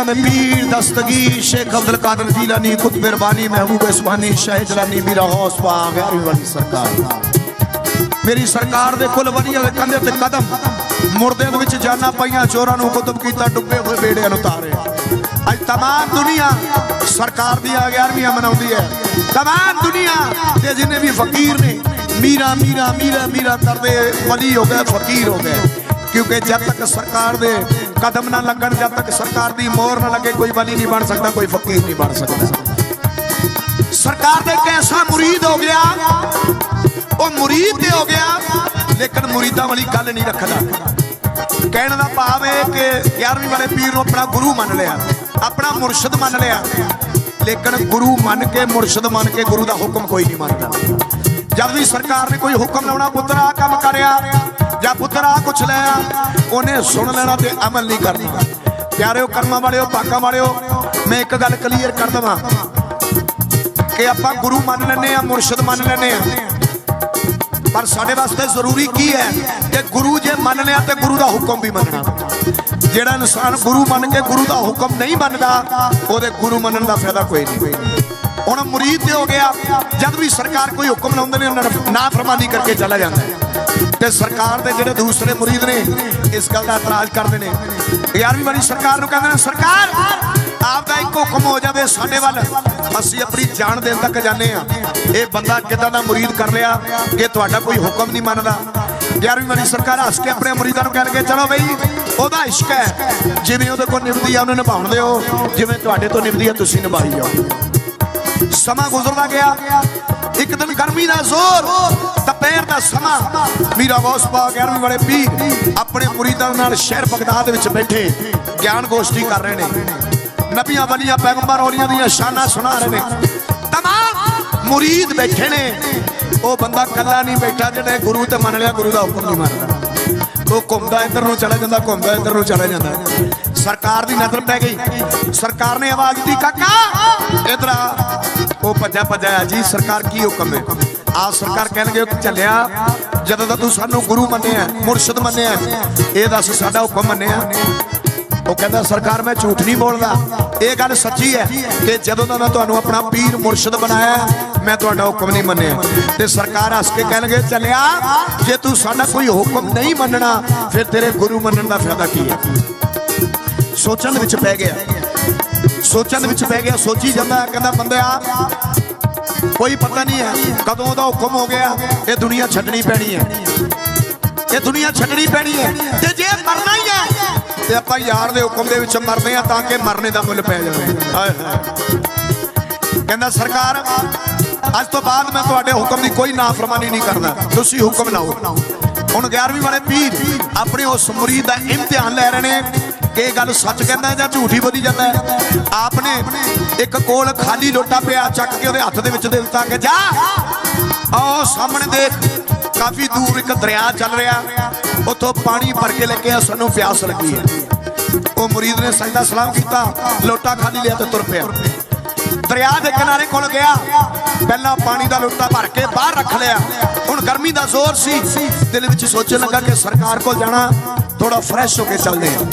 ਪੀਰਾਂ ਦੇ ਪੀਰ ਦਸਤਗੀਰ ਸ਼ੇਖ ਅਬਦੁਲ ਕਾਦਰ ਜੀਲਾਨੀ ਕੁਤਬ ਰਬਾਨੀ ਮਹਿਬੂਬ ਇਸਮਾਨੀ ਸ਼ਾਹ ਜਲਾਨੀ ਮੀਰਾ ਹੌਸ ਪਾਕ ਯਾਰੀ ਵਾਲੀ ਸਰਕਾਰ ਮੇਰੀ ਸਰਕਾਰ ਦੇ ਕੁੱਲ ਵਧੀਆ ਦੇ ਕੰਧੇ ਤੇ ਕਦਮ ਮੁਰਦਿਆਂ ਦੇ ਵਿੱਚ ਜਾਨਾਂ ਪਈਆਂ ਚੋਰਾਂ ਨੂੰ ਕੁਤਬ ਕੀਤਾ ਡੁੱਬੇ ਹੋਏ ਬੇੜਿਆਂ ਨੂੰ ਤਾਰਿਆ ਅੱਜ तमाम ਦੁਨੀਆ ਸਰਕਾਰ ਦੀ 11ਵੀਆਂ ਮਨਾਉਂਦੀ ਹੈ तमाम ਦੁਨੀਆ ਤੇ ਜਿੰਨੇ ਵੀ ਫਕੀਰ ਨੇ ਮੀਰਾ ਮੀਰਾ ਮੀਰਾ ਮੀਰਾ ਕਰਦੇ ਵਲੀ ਹੋ ਗਏ ਫਕੀਰ ਹੋ ਗਏ ਕਿਉਂਕਿ ਜਦ ਤੱਕ ਸਰਕਾਰ ਦੇ ਕਦਮ ਨਾ ਲੱਗਣ ਜਦ ਤੱਕ ਸਰਕਾਰ ਦੀ ਮੋਹਰ ਨਾ ਲੱਗੇ, ਕੋਈ ਵਲੀ ਨਹੀਂ ਬਣ ਸਕਦਾ, ਕੋਈ ਫਕੀਰ ਨਹੀਂ ਬਣ ਸਕਦਾ। ਸਰਕਾਰ ਦੇ ਕੈਸਾ ਮੁਰੀਦ ਹੋ ਗਿਆ, ਉਹ ਮੁਰੀਦ ਤੇ ਹੋ ਗਿਆ, ਲੇਕਿਨ ਮੁਰੀਦਾਂ ਵਾਲੀ ਗੱਲ ਨਹੀਂ ਰੱਖਦਾ। ਕਹਿਣ ਦਾ ਭਾਵ ਹੈ ਕਿ 11ਵੀਂ ਵਾਲੇ ਪੀਰ ਨੂੰ ਆਪਣਾ ਗੁਰੂ ਮੰਨ ਲਿਆ, ਆਪਣਾ ਮੁਰਸ਼ਿਦ ਮੰਨ ਲਿਆ। ਲੇਕਿਨ ਗੁਰੂ ਮੰਨ ਕੇ, ਮੁਰਸ਼ਿਦ ਮੰਨ ਕੇ ਗੁਰੂ ਦਾ ਹੁਕਮ ਕੋਈ ਨਹੀਂ ਮੰਨਦਾ। ਜਦ ਵੀ ਸਰਕਾਰ ਨੇ ਕੋਈ ਹੁਕਮ ਲਾਉਣਾ, ਪੁੱਤਰ ਕੰਮ ਕਰਿਆ ਜਾਂ ਪੁੱਤਰ ਆ ਕੁਛ ਆ, ਉਹਨੇ ਸੁਣ ਲੈਣਾ ਤੇ ਅਮਲ ਨਹੀਂ ਕਰਨਾ। ਪਿਆਰਿਓ, ਕਰਮਾਂ ਵਾਲਿਓ ਪਾਕਾਂ ਵਾਲਿਓ, ਮੈਂ ਇੱਕ ਗੱਲ ਕਲੀਅਰ ਕਰ ਦਵਾਂ। ਕਿ ਆਪਾਂ ਗੁਰੂ ਮੰਨ ਲੈਨੇ ਆ ਮੁਰਸ਼ਿਦ ਮੰਨ ਲੈਨੇ ਆ ਪਰ ਸਾਡੇ ਵਾਸਤੇ ਜ਼ਰੂਰੀ ਕੀ ਹੈ ਕਿ ਗੁਰੂ ਜੇ ਮੰਨ ਲਿਆ ਤੇ ਗੁਰੂ ਦਾ ਹੁਕਮ ਵੀ ਮੰਨਣਾ। ਜਿਹੜਾ ਇਨਸਾਨ ਗੁਰੂ ਮੰਨ ਕੇ ਗੁਰੂ ਦਾ ਹੁਕਮ ਨਹੀਂ ਮੰਨਦਾ, ਉਹਦੇ ਗੁਰੂ ਮੰਨਣ ਦਾ ਫਾਇਦਾ ਕੋਈ ਨਹੀਂ। ਹੁਣ ਮੁਰੀਦ ਤੇ ਹੋ ਗਿਆ, ਜਦ ਵੀ ਸਰਕਾਰ ਕੋਈ ਹੁਕਮ ਲਾਉਂਦੇ ਨੇ, ਉਹਨਾਂ ਨੂੰ ਨਾ ਫਰਮਾਨੀ ਕਰਕੇ ਚਲਾ ਜਾਂਦਾ ਹੈ। ਤੇ ਸਰਕਾਰ ਦੇ ਜਿਹੜੇ ਦੂਸਰੇ ਮੁਰੀਦ ਨੇ, ਇਸ ਗੱਲ ਦਾ ਇਤਰਾਜ਼ ਕਰਦੇ ਨੇ। 11ਵੀਂ ਵਾਲੀ ਸਰਕਾਰ ਨੂੰ ਕਹਿੰਦੇ ਨੇ, ਸਰਕਾਰ ਆਪ ਦਾ ਇੱਕ ਹੁਕਮ ਹੋ ਜਾਵੇ ਸਾਡੇ ਵੱਲ। ਅਸੀਂ ਆਪਣੀ ਜਾਨ ਦੇਣ ਤੱਕ ਜਾਂਦੇ ਆ ਇਹ ਬੰਦਾ ਕਿਦਾਂ ਦਾ ਮੁਰੀਦ ਕਰ ਲਿਆ ਕਿ ਤੁਹਾਡਾ ਕੋਈ ਹੁਕਮ ਨਹੀਂ ਮੰਨਦਾ। 11ਵੀਂ ਵਾਲੀ ਸਰਕਾਰ ਹੱਸ ਕੇ ਆਪਣੇ ਮੁਰੀਦਾਂ ਨੂੰ ਕਹਿਣ ਲੱਗੇ, ਚਲੋ ਬਈ, ਉਹਦਾ ਇਸ਼ਕ ਹੈ। ਜਿਵੇਂ ਉਹਦੇ ਕੋਲ ਨਿਭਦੀ ਆ, ਉਹਨੂੰ ਨਿਭਾਉਣ ਦਿਓ। ਜਿਵੇਂ ਤੁਹਾਡੇ ਤੋਂ ਨਿਭਦੀ ਆ, ਤੁਸੀਂ ਨਿਭਾਈ ਜਾਓ। ਸਮਾਂ ਗੁਜ਼ਰਦਾ ਗਿਆ। ਇੱਕ ਦਿਨ ਗਰਮੀ ਦਾ ਜ਼ੋਰ ਦੁਪਹਿਰ ਦਾ ਸਮਾਂ। ਮੀਰਾ ਗੌਸ ਪਾ 11ਵੀਂ ਵਾਲੇ ਪੀਰ ਆਪਣੇ ਮੁਰੀਦਾਂ ਨਾਲ ਸ਼ਹਿਰ ਬਗਦਾਦ ਵਿੱਚ ਬੈਠੇ, ਗਿਆਨ ਗੋਸ਼ਟੀ ਕਰ ਰਹੇ ਨੇ। ਨਬੀਆਂ ਵਲੀਆਂ ਪੈਗੰਬਰ ਔਲੀਆਂ ਦੀਆਂ ਸ਼ਾਨਾਂ ਸੁਣਾ ਰਹੇ ਨੇ। ਤਮਾਮ ਮੁਰੀਦ ਬੈਠੇ ਨੇ। ਉਹ ਬੰਦਾ ਕੱਲਾ ਨਹੀਂ ਬੈਠਾ ਜਿਹੜੇ ਗੁਰੂ ਤੇ ਮੰਨ ਲਿਆ, ਗੁਰੂ ਦਾ ਹੁਕਮ ਨਹੀਂ ਮੰਨਦਾ। ਉਹ ਘੁੰਮਦਾ ਇੱਧਰ ਨੂੰ ਚਲਾ ਜਾਂਦਾ, ਘੁੰਮਦਾ ਇੱਧਰ ਨੂੰ ਚਲਾ ਜਾਂਦਾ। ਸਰਕਾਰ ਦੀ ਨਜ਼ਰ ਪੈ ਗਈ। ਸਰਕਾਰ ਨੇ ਆਵਾਜ਼ ਦਿੱਤੀ, ਕਾਕਾ, ਇਧਰ ਆ। ਉਹ ਭੱਜਾ ਭੱਜਾ ਜੀ, ਸਰਕਾਰ ਕੀ ਹੁਕਮ ਹੈ? ਆ ਸਰਕਾਰ ਕਹਿਣਗੇ ਚੱਲਿਆ। ਜਦੋਂ ਦਾ ਤੂੰ ਸਾਨੂੰ ਗੁਰੂ ਮੰਨਿਆ, ਮੁਰਸ਼ਿਦ ਮੰਨਿਆ, ਇਹ ਦੱਸ ਸਾਡਾ ਹੁਕਮ ਮੰਨਿਆ। ਉਹ ਕਹਿੰਦਾ, ਸਰਕਾਰ, ਮੈਂ ਝੂਠ ਨਹੀਂ ਬੋਲਦਾ। ਇਹ ਗੱਲ ਸੱਚੀ ਹੈ ਕਿ ਜਦੋਂ ਦਾ ਮੈਂ ਤੁਹਾਨੂੰ ਆਪਣਾ ਪੀਰ ਮੁਰਸ਼ਿਦ ਬਣਾਇਆ, ਮੈਂ ਤੁਹਾਡਾ ਹੁਕਮ ਨਹੀਂ ਮੰਨਿਆ। ਤੇ ਸਰਕਾਰ ਹੱਸ ਕੇ ਕਹਿਣਗੇ, ਚੱਲਿਆ, ਜੇ ਤੂੰ ਸਾਡਾ ਕੋਈ ਹੁਕਮ ਨਹੀਂ ਮੰਨਣਾ, ਫਿਰ ਤੇਰੇ ਗੁਰੂ ਮੰਨਣ ਦਾ ਫਾਇਦਾ ਕੀ ਹੈ? ਸੋਚਣ ਵਿੱਚ ਪੈ ਗਿਆ। ਸੋਚਣ ਵਿੱਚ ਪੈ ਗਿਆ, ਸੋਚੀ ਜਾਂਦਾ, ਕਹਿੰਦਾ, ਬੰਦਿਆ ਕੋਈ ਪਤਾ ਨਹੀਂ ਹੈ ਕਦੋਂ ਉਹਦਾ ਹੁਕਮ ਹੋ ਗਿਆ। ਇਹ ਦੁਨੀਆ ਛੱਡਣੀ ਪੈਣੀ ਹੈ। ਇਹ ਦੁਨੀਆ ਛੱਡਣੀ ਪੈਣੀ ਹੈ। ਤੇ ਜੇ ਮਰਨਾ ਹੀ ਹੈ, ਤੇ ਆਪਾਂ ਯਾਰ ਦੇ ਹੁਕਮ ਦੇ ਵਿੱਚ ਮਰਦੇ ਆ ਤਾਂ ਕਿ ਮਰਨੇ ਦਾ ਮੁੱਲ ਪੈ ਜਾਵੇ। ਹਾਏ ਕਹਿੰਦਾ, ਸਰਕਾਰ, ਅੱਜ ਤੋਂ ਬਾਅਦ ਮੈਂ ਤੁਹਾਡੇ ਹੁਕਮ ਦੀ ਕੋਈ ਨਾਫਰਮਾਨੀ ਨਹੀਂ ਕਰਦਾ। ਤੁਸੀਂ ਹੁਕਮ ਲਾਓ। ਹੁਣ 11ਵੀਂ ਵਾਲੇ ਪੀਰ ਆਪਣੇ ਉਸ ਮੁਰੀਦ ਦਾ ਇਮਤਿਹਾਨ ਲੈ ਰਹੇ ਨੇ ਕਿ ਇਹ ਗੱਲ ਸੱਚ ਕਹਿੰਦਾ ਜਾਂ ਝੂਠੀ ਬੋਲੀ ਜਾਂਦਾ ਹੈ। ਆਪਨੇ ਇੱਕ ਕੋਲ ਖਾਲੀ ਲੋਟਾ ਪਿਆ, ਚੱਕ ਕੇ ਉਹਦੇ ਹੱਥ ਦੇ ਵਿੱਚ ਦੇ ਦਿੱਤਾ ਕਿ ਜਾ। ਆਓ ਸਾਹਮਣੇ ਦੇਖ, ਕਾਫੀ ਦੂਰ ਇੱਕ ਦਰਿਆ ਚੱਲ ਰਿਹਾ। ਉੱਥੋਂ ਪਾਣੀ ਭਰ ਕੇ ਲੈ ਕੇ ਸਾਨੂੰ ਪਿਆਸ ਲੱਗੀ ਹੈ। ਉਹ ਮੁਰੀਦ ਨੇ ਸਜਦਾ ਸਲਾਮ ਕੀਤਾ, ਲੋਟਾ ਖਾਲੀ ਲਿਆ ਤੇ ਤੁਰ ਪਿਆ। ਦਰਿਆ ਦੇ ਕਿਨਾਰੇ ਕੋਲ ਗਿਆ, ਪਹਿਲਾਂ ਪਾਣੀ ਦਾ ਲੋਟਾ ਭਰ ਕੇ ਬਾਹਰ ਰੱਖ ਲਿਆ। ਹੁਣ ਗਰਮੀ ਦਾ ਜ਼ੋਰ ਸੀ, ਦਿਲ ਵਿੱਚ ਸੋਚਣ ਲੱਗਾ ਕਿ ਸਰਕਾਰ ਕੋਲ ਜਾਣਾ ਥੋੜਾ ਫਰੈਸ਼ ਹੋ ਕੇ ਚੱਲਦੇ ਆ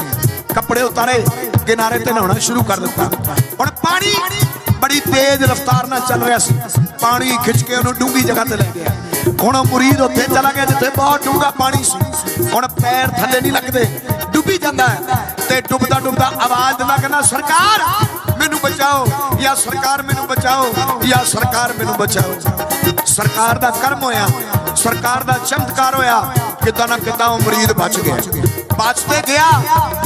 ਕੱਪੜੇ ਉਤਾਰੇ ਕਿਨਾਰੇ ਤੇ ਨਹਾਉਣਾ ਸ਼ੁਰੂ ਕਰ ਦਿੱਤਾ। ਹੁਣ ਪਾਣੀ ਬੜੀ ਤੇਜ਼ ਰਫ਼ਤਾਰ ਨਾਲ ਚੱਲ ਰਿਹਾ ਸੀ। ਪਾਣੀ ਖਿੱਚ ਕੇ ਉਹਨੂੰ ਡੂੰਗੀ ਜਗ੍ਹਾ ਤੇ ਲੈ ਗਿਆ। ਹੁਣ ਮੁਰੀਦ ਉੱਥੇ ਚਲਾ ਗਿਆ ਜਿੱਥੇ ਬਹੁਤ ਡੂੰਗਾ ਪਾਣੀ ਸੀ। ਹੁਣ ਪੈਰ ਥੱਲੇ ਨਹੀਂ ਲੱਗਦੇ, ਡੁੱਬੀ ਜਾਂਦਾ ਤੇ ਡੁੱਬਦਾ ਡੁੱਬਦਾ ਆਵਾਜ਼ ਦਿੰਦਾ ਕਹਿੰਦਾ, ਸਰਕਾਰ, ਮੈਨੂੰ ਬਚਾਓ, ਜਾਂ ਸਰਕਾਰ ਮੈਨੂੰ ਬਚਾਓ, ਜਾਂ ਸਰਕਾਰ ਮੈਨੂੰ ਬਚਾਓ। ਸਰਕਾਰ ਦਾ ਕਰਮ ਹੋਇਆ, ਸਰਕਾਰ ਦਾ ਚਮਤਕਾਰ ਹੋਇਆ, ਕਿਦਾਂ ਨਾ ਕਿਦਾਂ ਉਹ ਮਰੀਦ ਬਚ ਗਿਆ। ਬਚ ਤੇ ਗਿਆ।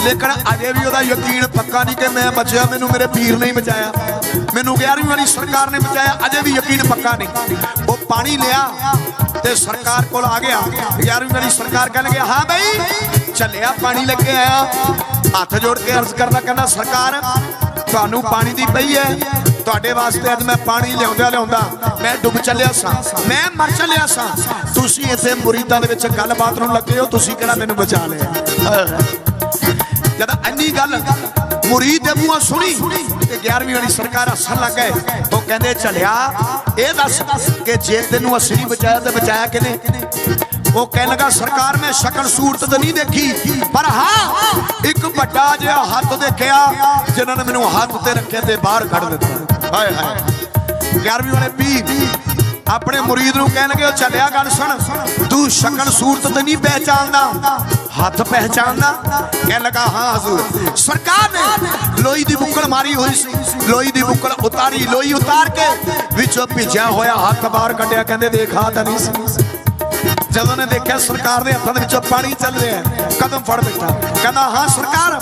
ਲੇਕਿਨ ਅਜੇ ਵੀ ਉਹਦਾ ਯਕੀਨ ਪੱਕਾ ਨਹੀਂ ਕਿ ਮੈਂ ਬਚਿਆ। ਮੈਨੂੰ ਮੇਰੇ ਪੀਰ ਨੇ ਹੀ ਬਚਾਇਆ। ਮੈਨੂੰ 11ਵੀਂ ਵਾਲੀ ਸਰਕਾਰ ਨੇ ਬਚਾਇਆ। ਅਜੇ ਵੀ ਯਕੀਨ ਪੱਕਾ ਨਹੀਂ। ਉਹ ਪਾਣੀ ਲਿਆ ਤੇ ਸਰਕਾਰ ਕੋਲ ਆ ਗਿਆ। 11ਵੀਂ ਵਾਲੀ ਸਰਕਾਰ ਕਹਿਣ ਗਿਆ ਹਾਂ ਬਈ, ਚੱਲਿਆ, ਪਾਣੀ ਲੈ ਕੇ ਆਇਆ। ਹੱਥ ਜੋੜ ਕੇ ਅਰਜ਼ ਕਰਦਾ, ਕਹਿੰਦਾ, ਸਰਕਾਰ, ਤੁਹਾਨੂੰ ਪਾਣੀ ਦੀ ਪਈ ਹੈ। ਤੁਹਾਡੇ ਵਾਸਤੇ ਅੱਜ ਮੈਂ ਪਾਣੀ ਲਿਆਉਂਦਾ ਲਿਆਉਂਦਾ, ਮੈਂ ਡੁੱਬ ਚੱਲਿਆ ਸਾਂ। ਮੈਂ ਮਰ ਚੱਲਿਆ ਸਾਂ। ਤੁਸੀਂ ਇੱਥੇ ਮੁਰੀਦਾਂ ਦੇ ਵਿੱਚ ਗੱਲਬਾਤ ਨੂੰ ਲੱਗੇ ਹੋ, ਤੁਸੀਂ ਕਿਹੜਾ ਮੈਨੂੰ ਬਚਾ ਲਿਆ? ਜਦ ਇੰਨੀ ਗੱਲ ਮੁਰੀਦ ਦੇ ਮੂੰਹੋਂ ਸੁਣੀ ਤੇ 11ਵੀਂ ਵਾਲੀ ਸਰਕਾਰ ਹੱਸਣ ਲੱਗ ਗਏ, ਉਹ ਕਹਿੰਦੇ, ਚਲਿਆ, ਇਹ ਦੱਸ ਕਿ ਜੇ ਤੈਨੂੰ ਅਸੀਂ ਨਹੀਂ ਬਚਾਇਆ ਤੇ ਬਚਾਇਆ ਕਿਨੇ ਉਹ ਕਹਿਣ ਲੱਗਾ, ਸਰਕਾਰ, ਮੈਂ ਸ਼ਕਲ ਸੂਰਤ ਤਾਂ ਨਹੀਂ ਦੇਖੀ, ਪਰ ਹਾਂ, ਇੱਕ ਵੱਡਾ ਜਿਹਾ ਹੱਥ ਦੇਖਿਆ, ਜਿਨ੍ਹਾਂ ਨੇ ਮੈਨੂੰ ਹੱਥ ਤੇ ਰੱਖਿਆ ਤੇ ਬਾਹਰ ਕੱਢ ਦਿੱਤਾ। ਹਾਏ ਹਾਏ। 11ਵੀਂ ਵਾਲੇ ਪੀ ਆਪਣੇ ਮੁਰੀਦ ਨੂੰ ਕਹਿਣਗੇ ਉਹ ਚੱਲਿਆ ਗੱਲ ਸੁਣ। ਤੂੰ ਸ਼ਕਲ ਸੂਰਤ ਤੇ ਨਹੀਂ ਪਹਿਚਾਨਦਾ ਹੱਥ ਪਹਿਚਾਨਦਾ ਕਹਿਣ ਲੱਗਾ, ਹਾਂ ਹਜ਼ੂਰ। ਸਰਕਾਰ ਨੇ ਲੋਈ ਦੀ ਬੁੱਕਲ ਮਾਰੀ ਹੋਈ ਸੀ। ਲੋਈ ਦੀ ਬੁੱਕਲ ਉਤਾਰੀ, ਲੋਈ ਉਤਾਰ ਕੇ ਵਿੱਚੋਂ ਭਿੱਜਿਆ ਹੋਇਆ ਹੱਥ ਬਾਹਰ ਕੱਢਿਆ। ਕਹਿੰਦੇ, ਦੇਖਾ ਤਾਂ ਨਹੀਂ ਸੀ। ਜਦੋਂ ਨੇ ਦੇਖਿਆ ਸਰਕਾਰ ਦੇ ਹੱਥਾਂ ਦੇ ਵਿੱਚੋਂ ਪਾਣੀ ਚੱਲ ਰਿਹਾ ਹੈ, ਕਦਮ ਫੜ ਬੈਠਾ। ਕਹਿੰਦਾ ਹਾਂ ਸਰਕਾਰ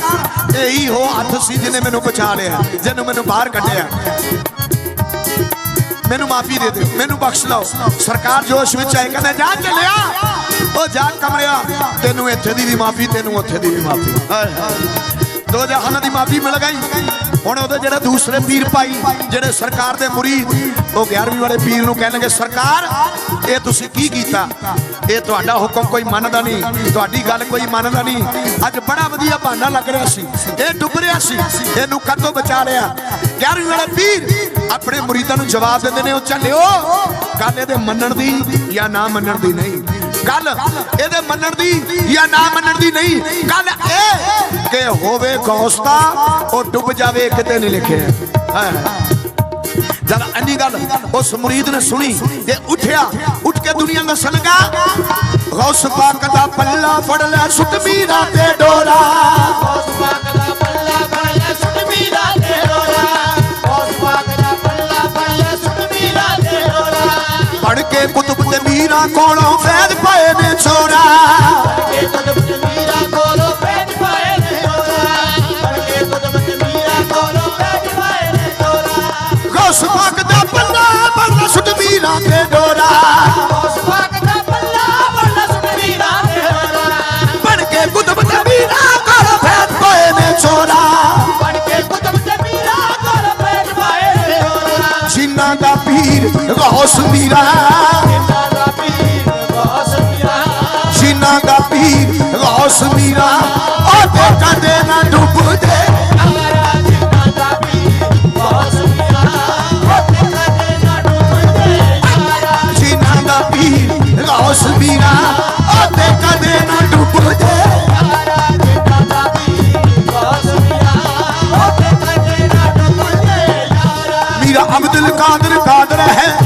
ਇਹੀ ਹੋ ਹੱਥ ਸੀ ਜਿਹਨੇ ਮੈਨੂੰ ਬਚਾ ਲਿਆ ਜਿਹਨੂੰ ਮੈਨੂੰ ਬਾਹਰ ਕੱਢਿਆ। ਮੈਨੂੰ ਮਾਫੀ ਦੇ ਦਿਓ ਮੈਨੂੰ ਬਖਸ਼ ਲਓ। ਸਰਕਾਰ ਜੋਸ਼ ਵਿੱਚ ਆਏ ਕਹਿੰਦਾ ਜਾ ਚੱਲਿਆ ਉਹ ਜਾ ਕਮਰਿਆ ਤੈਨੂੰ ਇੱਥੇ ਦੀ ਵੀ ਮਾਫੀ ਤੈਨੂੰ ਉੱਥੇ ਦੀ ਵੀ ਮਾਫੀ। ਹਾਏ ਹਾਏ। ਦੋ ਜਹਾਨਾਂ ਦੀ ਮਾਫੀ ਮਿਲ ਗਈ। ਹੁਣ ਉਹਦੇ ਜਿਹੜੇ ਦੂਸਰੇ ਪੀਰ ਭਾਈ ਜਿਹੜੇ ਸਰਕਾਰ ਦੇ ਮੁਰੀਦ ਉਹ 11ਵੀਂ ਵਾਲੇ ਪੀਰ ਨੂੰ ਕਹਿਣਗੇ ਸਰਕਾਰ ਇਹ ਤੁਸੀਂ ਕੀ ਕੀਤਾ? ਇਹ ਤੁਹਾਡਾ ਹੁਕਮ ਕੋਈ ਮੰਨਦਾ ਨਹੀਂ, ਤੁਹਾਡੀ ਗੱਲ ਕੋਈ ਮੰਨਦਾ ਨਹੀਂ। ਅੱਜ ਬੜਾ ਵਧੀਆ ਬਹਾਨਾ ਲੱਗ ਰਿਹਾ ਸੀ। ਇਹ ਡੁੱਬ ਰਿਹਾ ਸੀ। ਇਹਨੂੰ ਕਦੋਂ ਬਚਾ ਲਿਆ? 11ਵੀਂ ਵਾਲੇ ਪੀਰ ਆਪਣੇ ਮੁਰੀਦਾਂ ਨੂੰ ਜਵਾਬ ਦਿੰਦੇ ਨੇ, ਉਹ ਚੱਲਿਓ ਗੱਲ ਇਹਦੇ ਮੰਨਣ ਦੀ ਜਾਂ ਨਾ ਮੰਨਣ ਦੀ ਨਹੀਂ? ਗੱਲ ਇਹਦੇ ਮੰਨਣ ਦੀ ਜਾਂ ਨਾ ਮੰਨਣ ਦੀ ਨਹੀਂ? ਗੱਲ ਇਹ ਕਿ ਹੋਵੇ ਗੌਸਤਾ, ਉਹ ਡੁੱਬ ਜਾਵੇ, ਕਿਤੇ ਨਹੀਂ ਲਿਖਿਆ। ਹਾਏ ਹਾਏ ਜਦ ਅੰਨੀ ਗੱਲ ਉਸ ਮੁਰੀਦ ਨੇ ਸੁਣੀ ਤੇ ਉੱਠਿਆ, ਉੱਠ ਕੇ ਦੁਨੀਆ ਦਾ ਸਲਗਾ ਗੌਸ ਪਾਕ ਦਾ ਪੱਲਾ ਫੜ ਲੈ ਸੁੱਟ ਮੀਰਾ ਤੇ ਡੋਰਾ। ਉਸ ਪਾਕ ਦਾ ਪੱਲਾ ਫੜ ਲੈ ਸੁੱਟ ਮੀਰਾ ਤੇ ਰੋਲਾ ਉਸ ਪਾਕ ਦਾ ਪੱਲਾ ਫੜ ਲੈ ਸੁੱਟ ਮੀਰਾ ਤੇ ਰੋਲਾ ਫੜ ਕੇ ਕੁਤਬ ਤੇ ਮੀਰਾ ਕੋਲੋਂ ਫੈਦ ਪਏ। ਗੌਸ ਮੀਰਾ ਦਾ ਪੀਰ। ਗੌਸ ਮੀਰਾ ਜਿਨ੍ਹਾਂ ਦਾ ਪੀਰ ਗੌਸ ਮੀਰਾ ਉਹ ਤੇ ਕਦੇ ਨਾ ਡੁੱਬਦੇ। ਮੀਰਾ ਜਿਨ੍ਹਾਂ ਦਾ ਪੀਰ ਗੌਸ ਮੀਰਾ ਉਹ ਤੇ ਕਦੇ ਨਾ ਡੁੱਬਦੇ। ਅਬਦੁਲ ਕਾਦਰ ਕਾਦਰ ਹੈ।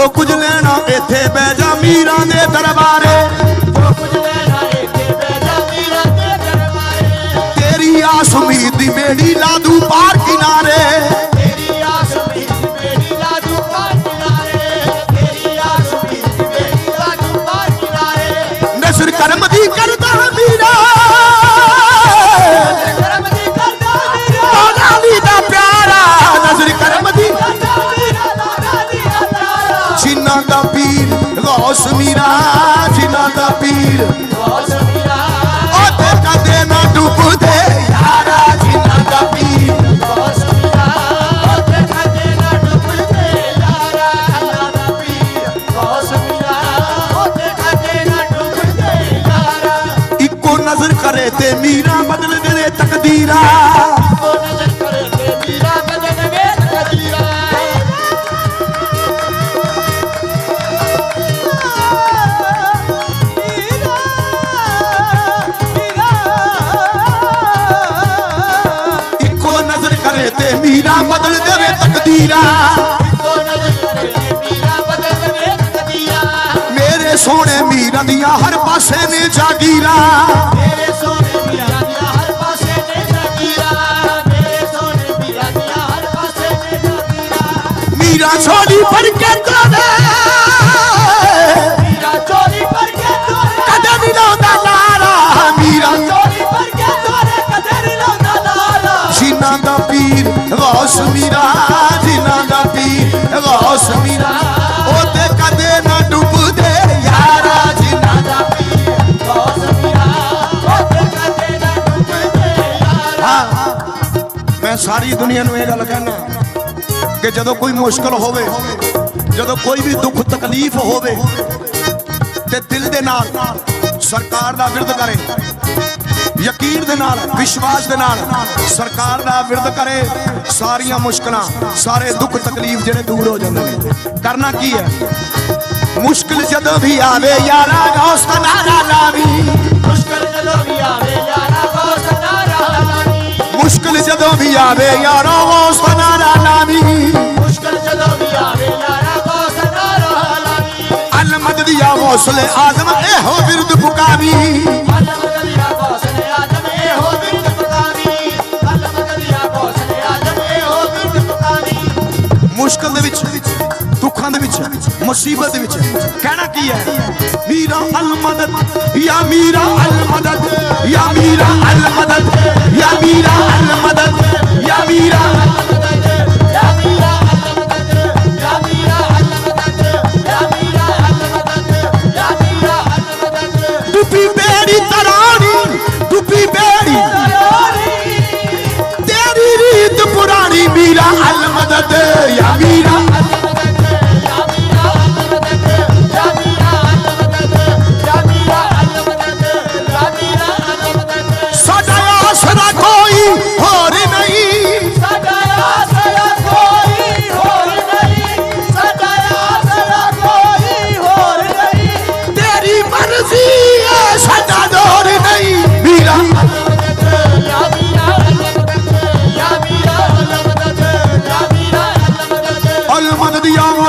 ਜੋ ਕੁਝ ਲੈਣਾ ਇੱਥੇ ਬਹਿ ਜਾ ਮੀਰਾਂ ਦੇ ਦਰਬਾਰੇ। ਜੋ ਕੁਝ ਲੈਣਾ ਏਕੇ ਬੈਜਾ ਮੀਰਾ ਦੇ ਦਰਬਾਰੇ। ਤੇਰੀ ਆਸ ਉਮੀਦ ਦੀ ਮੇੜੀ ਲਾ ਦੂ ਪਾਰ ਕਿਨਾਰੇ। ਗੌਸ ਮੀਰਾ ਜਿਨ੍ਹਾਂ ਦਾ ਪੀਰ ਗੌਸ ਮੀਰਾ ਉਹ ਤੇ ਕਦੇ ਨਾ ਡੁੱਬਦੇ ਯਾਰਾ ਜਿਨ੍ਹਾਂ ਦਾ ਪੀਰ। ਗੌਸ ਮੀਰਾ ਉਹਦੇ ਖਾਤੇ ਨਾ ਡੁੱਬਦੇ ਯਾਰਾ ਅੱਲਾ ਦਾ ਪੀਰ। ਗੌਸ ਮੀਰਾ ਉਹਦੇ ਖਾਤੇ ਨਾ ਡੁੱਬਦੇ ਯਾਰਾ ਇੱਕੋ ਨਜ਼ਰ ਕਰੇ ਤੇ ਮੀਰਾ ਬਦਲ ਦੇ ਤਕਦੀਰਾਂ। ਕਦੀਰਾ। ਮੇਰੇ ਸੋਹਣੇ ਮੀਰਾਂ ਦੀਆਂ ਹਰ ਪਾਸੇ ਨੇ ਜਾਗੀਰਾਂ। ਮੇਰੇ ਸੋਹਣੇ ਮੀਰਾ ਦੀਆਂ ਹਰ ਪਾਸੇ ਨੇ ਜਾਗੀਰਾ ਮੇਰੇ ਸੋਹਣੇ ਮੀਰਾ ਦੀਆਂ ਹਰ ਪਾਸੇ ਨੇ ਜਾਗੀਰਾ ਮੀਰਾ ਛੋੜੀ ਫੜ ਕੇ ਤੋਰੇ ਮੀਰਾ ਕਦੇ ਨਹੀਂ ਲਾਉਂਦਾ ਨਾਰਾ। ਮੀਰਾ ਚੋਰੀ ਕਰਕੇ ਤੋਰੇ ਕਦੇ ਨਹੀਂ ਲਾਉਂਦਾ ਲਾਲਾ ਜਿਨ੍ਹਾਂ ਦਾ ਪੀਰ ਮੀਰਾ। ਜਿਨ੍ਹਾਂ ਦਾ ਪੀਰ ਗੌਸ ਮੀਰਾ ਉਹ ਤੇ ਕਦੇ ਨਾ ਡੁੱਬਦੇ ਯਾਰਾ ਜਿਨ੍ਹਾਂ ਦਾ ਪੀਰ ਗੌਸ ਮੀਰਾ, ਉਹਦੇ ਕਦੇ ਨਾ ਡੁੱਬਦੇ ਯਾਰ। ਮੈਂ ਸਾਰੀ ਦੁਨੀਆ ਨੂੰ ਇਹ ਗੱਲ ਕਹਿਣਾ ਕਿ ਜਦੋਂ ਕੋਈ ਮੁਸ਼ਕਲ ਹੋਵੇ, ਜਦੋਂ ਕੋਈ ਵੀ ਦੁੱਖ ਤਕਲੀਫ ਹੋਵੇ, ਤੇ ਦਿਲ ਦੇ ਨਾਲ ਸਰਕਾਰ ਦਾ ਵਿਰਦ ਕਰੇ। ਯਕੀਨ ਦੇ ਨਾਲ ਵਿਸ਼ਵਾਸ ਦੇ ਨਾਲ ਸਰਕਾਰ ਦਾ ਵਿਰਦ ਕਰੇ ਸਾਰੀਆਂ ਮੁਸ਼ਕਲਾਂ ਸਾਰੇ ਦੁੱਖ ਤਕਲੀਫ ਜਿਹੜੇ ਦੂਰ ਹੋ ਜਾਂਦੇ ਨੇ। ਕਰਨਾ ਕੀ ਹੈ? ਮੁਸ਼ਕਲ ਜਦੋਂ ਵੀ ਆਵੇ ਯਾਰਾ ਗੌਸ ਦਾ ਨਾਰਾ ਲਾਵੀ। ਮੁਸ਼ਕਲ ਜਦੋਂ ਵੀ ਆਵੇ ਯਾਰਾ ਗੌਸ ਨਾ ਲਾਣੀ ਮੁਸ਼ਕਲ ਜਦੋਂ ਵੀ ਆਵੇ ਯਾਰਾ ਗੌਸ ਦਾ ਨਾਰਾ ਲਾਵੀ। ਮੁਸ਼ਕਲ ਜਦੋਂ ਵੀ ਆਵੇ ਯਾਰਾ ਗੌਸ ਨਾ ਲਾਣੀ ਅਲਮਦ ਦਿਆ ਹੌਸਲੇ ਆਜ਼ਮ ਇਹੋ ਵਿਰਦ ਪੁਕਾਵੀ। ਮੁਸ਼ਕਲ ਦੇ ਵਿੱਚ, ਦੁੱਖਾਂ ਦੇ ਵਿੱਚ, ਮੁਸੀਬਤ ਦੇ ਵਿੱਚ। ਕਹਿਣਾ ਕੀ ਹੈ? ਮੀਰਾ ਅਲਮਦਦ ਯਾ ਮੀਰਾ ਅਲਮਦਦ ਯਾ ਮੀਰਾ ਅਲਮਦਦ ਯਾ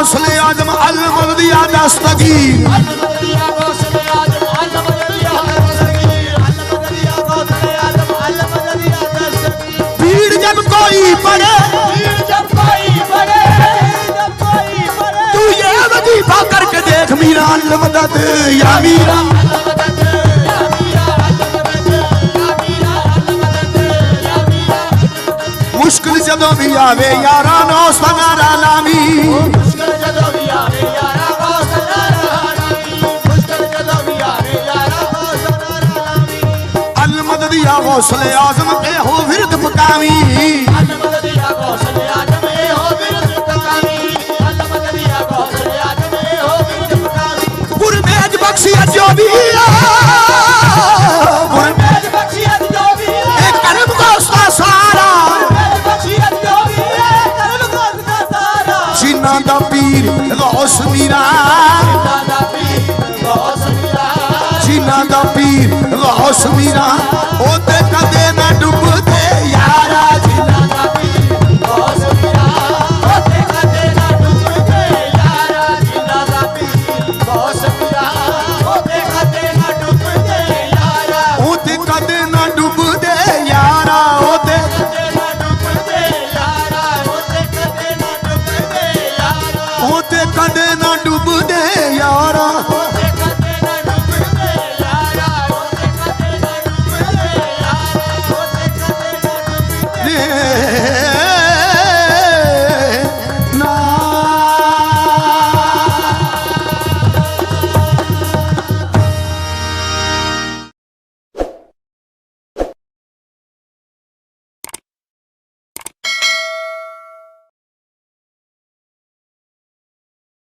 ਅਲਮਦ ਦਿਆ ਹੌਸਲੇ ਆਜ਼ਮ ਅਲਮਦ ਦਿਆ ਦਸਤਗੀਰ ਭੀੜ ਜਬ ਕੋਈ ਪੜੇ ਤੂੰ ਇਹ ਵਜੀਫਾ ਕਰਕੇ ਦੇਖ ਮੀਰਾ ਅਲਮਦਦ ਯਾ ਮੀਰਾ। ਮੁਸ਼ਕਿਲ ਜਦੋਂ ਵੀ ਆਵੇ, ਯਾਰਾਂ ਨੋ ਅਲਮਦ ਹੌਸਲੇ ਆਜ਼ਮ, ਇਹੋ ਵਿਰਦ ਪਕਾਵੀ। ਅਲਮਦ ਦਿਆ ਗੌਸ ਨੇ ਇਹੋ ਬਿਰਦ ਪਕਾਵੀ ਅਲਮਦ ਦਿਆ ਗੌਸ ਨੇ ਇਹੋ ਬਿਰਦ ਪਕਾਵੀ ਗੁਰਮੇਜ ਬਖਸ਼ੀ ਜੋ ਵੀ ਆ। ਗੁਰਮੇਜ ਮੇਜ ਜੋ ਵੀ ਹੈ ਇਹ ਕਰਮ ਦੋਸਤਾ ਸਾਰਾ ਮੇਜ ਬਖਸ਼ੀਅਤ ਜੋ ਵੀ ਹੈ ਕਰਮ ਗੌਸ ਦਾ ਸਾਰਾ। ਜਿਨ੍ਹਾਂ ਦਾ ਪੀਰ ਗੌਸ ਮੀਰਾ। ਦਾਦਾ ਪੀਰ ਗੌਸ ਮੀਰਾ ਜਿਨ੍ਹਾਂ ਦਾ ਪੀਰ ਗੌਸ ਮੀਰਾ। ਉਹ ਤੇ ਕਦੇ ਨਾ ਡੁੱਬਦੇ। ਯਾਰਾ